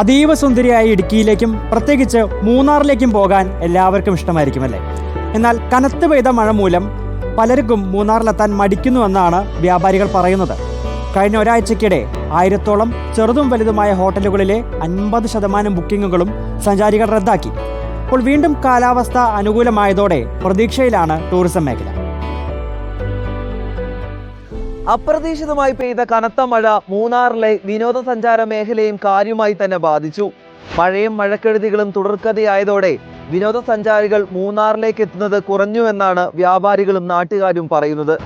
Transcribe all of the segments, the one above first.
അതീവ സുന്ദരിയായ ഇടുക്കിയിലേക്കും പ്രത്യേകിച്ച് മൂന്നാറിലേക്കും പോകാൻ എല്ലാവർക്കും ഇഷ്ടമായിരിക്കുമല്ലേ എന്നാൽ കനത്ത് പെയ്ത മഴ മൂലം പലർക്കും മൂന്നാറിലെത്താൻ മടിക്കുന്നുവെന്നാണ് വ്യാപാരികൾ പറയുന്നത്. കഴിഞ്ഞ ഒരാഴ്ചക്കിടെ ആയിരത്തോളം ചെറുതും വലുതുമായ ഹോട്ടലുകളിലെ അൻപത് ശതമാനം ബുക്കിങ്ങുകളും സഞ്ചാരികൾ റദ്ദാക്കി. അപ്പോൾ വീണ്ടും കാലാവസ്ഥ അനുകൂലമായതോടെ പ്രതീക്ഷയിലാണ് ടൂറിസം മേഖല. അപ്രതീക്ഷിതമായി പെയ്ത കനത്ത മഴ മൂന്നാറിലെ വിനോദസഞ്ചാര മേഖലയും കാര്യമായി തന്നെ ബാധിച്ചു. മഴയും മഴക്കെടുതികളും തുടർക്കഥയായതോടെ വിനോദസഞ്ചാരികൾ മൂന്നാറിലേക്ക് എത്തുന്നത് കുറഞ്ഞു എന്നാണ് വ്യാപാരികളും നാട്ടുകാരും പറയുന്നത്.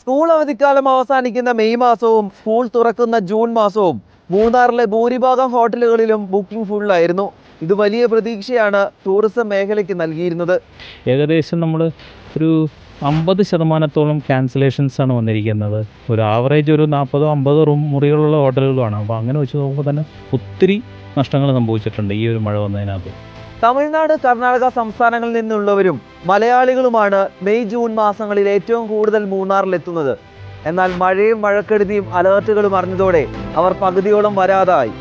സ്കൂൾ അവധിക്കാലം അവസാനിക്കുന്ന മെയ് മാസവും സ്കൂൾ തുറക്കുന്ന ജൂൺ മാസവും മൂന്നാറിലെ ഭൂരിഭാഗം ഹോട്ടലുകളിലും ബുക്കിംഗ് ഫുള്ളായിരുന്നു. ഇത് വലിയ പ്രതീക്ഷയാണ് ടൂറിസം മേഖലയ്ക്ക് നൽകിയിരുന്നത്. ഏകദേശം നമ്മൾ ഒരു അമ്പത് ശതമാനത്തോളം ക്യാൻസലേഷൻസ് ആണ് വന്നിരിക്കുന്നത്. ഒരു ആവറേജ് ഒരു നാൽപ്പതോ അമ്പതോ റൂം മുറികളുള്ള ഹോട്ടലുകളാണ്. അപ്പോൾ അങ്ങനെ വെച്ച് നോക്കുമ്പോൾ തന്നെ ഒത്തിരി നഷ്ടങ്ങൾ സംഭവിച്ചിട്ടുണ്ട് ഈ ഒരു മഴ വന്നതിനകത്ത്. തമിഴ്നാട് കർണാടക സംസ്ഥാനങ്ങളിൽ നിന്നുള്ളവരും മലയാളികളുമാണ് മെയ് ജൂൺ മാസങ്ങളിൽ ഏറ്റവും കൂടുതൽ മൂന്നാറിലെത്തുന്നത്. എന്നാൽ മഴയും മഴക്കെടുതിയും അലേർട്ടുകളും അറിഞ്ഞതോടെ അവർ പകുതിയോളം വരാതായി.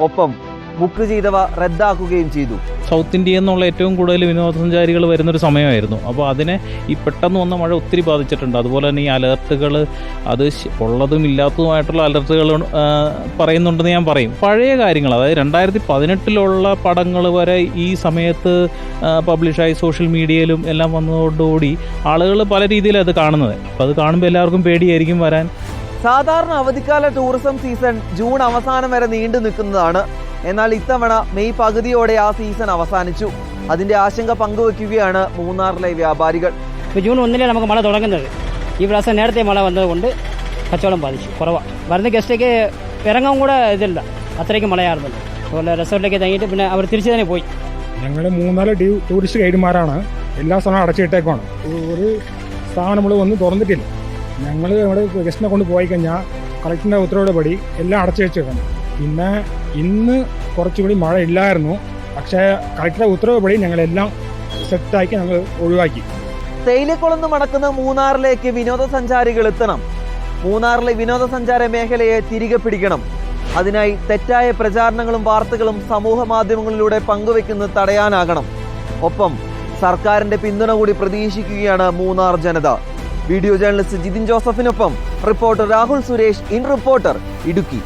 ഒപ്പം ബുക്ക് ചെയ്തവ റദ്ദാക്കുകയും ചെയ്തു. സൗത്ത് ഇന്ത്യ എന്നുള്ള ഏറ്റവും കൂടുതൽ വിനോദസഞ്ചാരികൾ വരുന്നൊരു സമയമായിരുന്നു. അപ്പോൾ അതിനെ ഈ പെട്ടെന്ന് വന്ന മഴ ഒത്തിരി ബാധിച്ചിട്ടുണ്ട്. അതുപോലെ തന്നെ ഈ അലർട്ടുകൾ അത് ഉള്ളതും ഇല്ലാത്തതുമായിട്ടുള്ള അലർട്ടുകൾ പറയുന്നുണ്ടെന്ന് ഞാൻ പറയും. പഴയ കാര്യങ്ങൾ അതായത് രണ്ടായിരത്തി പതിനെട്ടിലുള്ള പടങ്ങൾ വരെ ഈ സമയത്ത് പബ്ലിഷായി സോഷ്യൽ മീഡിയയിലും എല്ലാം വന്നതോടുകൂടി ആളുകൾ പല രീതിയിലാണ് അത് കാണുന്നത്. അപ്പോൾ അത് കാണുമ്പോൾ എല്ലാവർക്കും പേടിയായിരിക്കും വരാൻ. സാധാരണ അവധിക്കാല ടൂറിസം സീസൺ ജൂൺ അവസാനം വരെ നീണ്ടു നിൽക്കുന്നതാണ് എന്നാൽ ഇത്തവണ മെയ് പകുതിയോടെ ആ സീസൺ അവസാനിച്ചു. അതിന്റെ ആശങ്ക പങ്കുവെക്കുകയാണ് മൂന്നാറിലെ വ്യാപാരികൾ. ഇപ്പോൾ ജൂൺ ഒന്നിലെ നമുക്ക് മഴ തുടങ്ങുന്നത്. ഈ പ്രാവശ്യം നേരത്തെ മഴ വന്നതുകൊണ്ട് കച്ചവടം ബാധിച്ചു. കുറവാണ് വരുന്ന ഗസ്റ്റേക്ക് ഇറങ്ങാൻ കൂടെ ഇതില്ല. അത്രയ്ക്ക് മഴയായിരുന്നല്ലോ. അതുപോലെ റിസോർട്ടിലേക്ക് തങ്ങിയിട്ട് പിന്നെ അവർ തിരിച്ചു തന്നെ പോയി. ഞങ്ങൾ മൂന്നാൽ ഡ്യൂ ടൂറിസ്റ്റ് ഗൈഡുമാരാണ് എല്ലാ സ്ഥലവും അടച്ചിട്ടേക്കാണ് ഒരു സ്ഥാപനം നമ്മൾ ഒന്നും തുറന്നിട്ടില്ല. ഞങ്ങൾ ഇവിടെ ഗസ്റ്റിനെ കൊണ്ട് പോയി കഴിഞ്ഞാൽ കളക്ടറിന്റെ ഉത്തരവോടുപടി എല്ലാം അടച്ചു വെച്ചേക്കാണ് പിന്നെ ഇന്ന് കുറച്ചുകൂടി മഴ ഇല്ലായിരുന്നു പക്ഷേ കളക്ടറെ ഉത്തരവ് പടി ഞങ്ങളെല്ലാം സെറ്റാക്കി ഞങ്ങൾ ഒഴിവാക്കി. തേയിലക്കുളന്ന് മടക്കുന്ന മൂന്നാറിലേക്ക് വിനോദസഞ്ചാരികൾ എത്തണം. മൂന്നാറിലെ വിനോദസഞ്ചാര മേഖലയെ തിരികെ പിടിക്കണം. അതിനായി തെറ്റായ പ്രചാരണങ്ങളും വാർത്തകളും സമൂഹ മാധ്യമങ്ങളിലൂടെ പങ്കുവെക്കുന്നത് തടയാനാകണം. ഒപ്പം സർക്കാരിന്റെ പിന്തുണ കൂടി പ്രതീക്ഷിക്കുകയാണ് മൂന്നാർ ജനത. Video journalist Jithin ജോസഫിനൊപ്പം reporter Rahul Suresh in reporter Idukki.